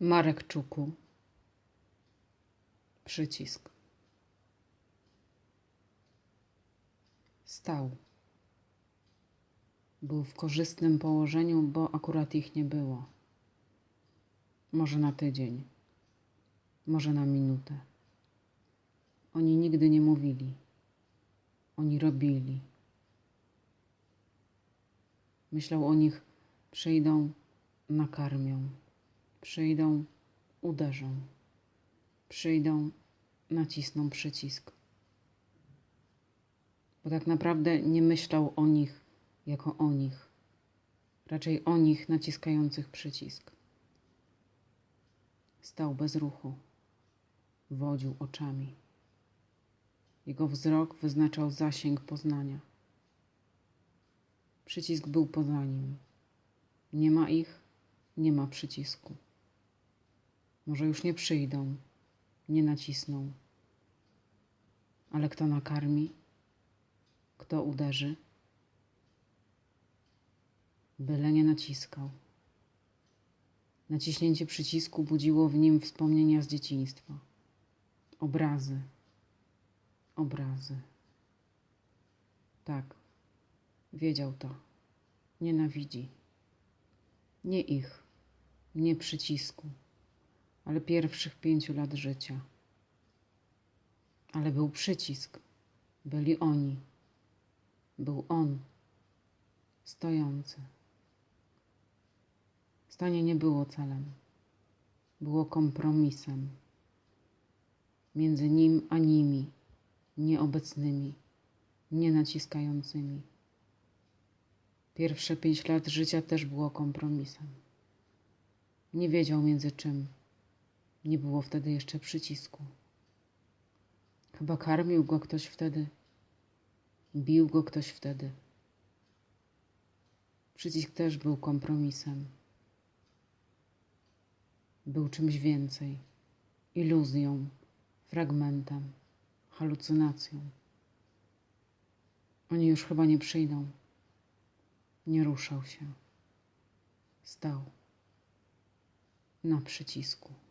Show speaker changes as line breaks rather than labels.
Marek Czuku. Przycisk. Stał. Był w korzystnym położeniu, bo akurat ich nie było. Może na tydzień, może na minutę. Oni nigdy nie mówili. Oni robili. Myślał o nich, przyjdą, nakarmią. Przyjdą, uderzą. Przyjdą, nacisną przycisk. Bo tak naprawdę nie myślał o nich jako o nich, raczej o nich naciskających przycisk. Stał bez ruchu, wodził oczami. Jego wzrok wyznaczał zasięg poznania. Przycisk był poza nim. Nie ma ich, nie ma przycisku. Może już nie przyjdą, nie nacisną. Ale kto nakarmi? Kto uderzy? Byle nie naciskał. Naciśnięcie przycisku budziło w nim wspomnienia z dzieciństwa. Obrazy. Obrazy. Tak, wiedział to. Nienawidzi. Nie ich, nie przycisku, ale pierwszych pięciu lat życia. Ale był przycisk, byli oni. Był on, stojący. Stanie nie było celem, było kompromisem między nim a nimi, nieobecnymi, nienaciskającymi. Pierwsze pięć lat życia też było kompromisem. Nie wiedział między czym. Nie było wtedy jeszcze przycisku. Chyba karmił go ktoś wtedy. Bił go ktoś wtedy. Przycisk też był kompromisem. Był czymś więcej iluzją, fragmentem, halucynacją. Oni już chyba nie przyjdą. Nie ruszał się. Stał na przycisku.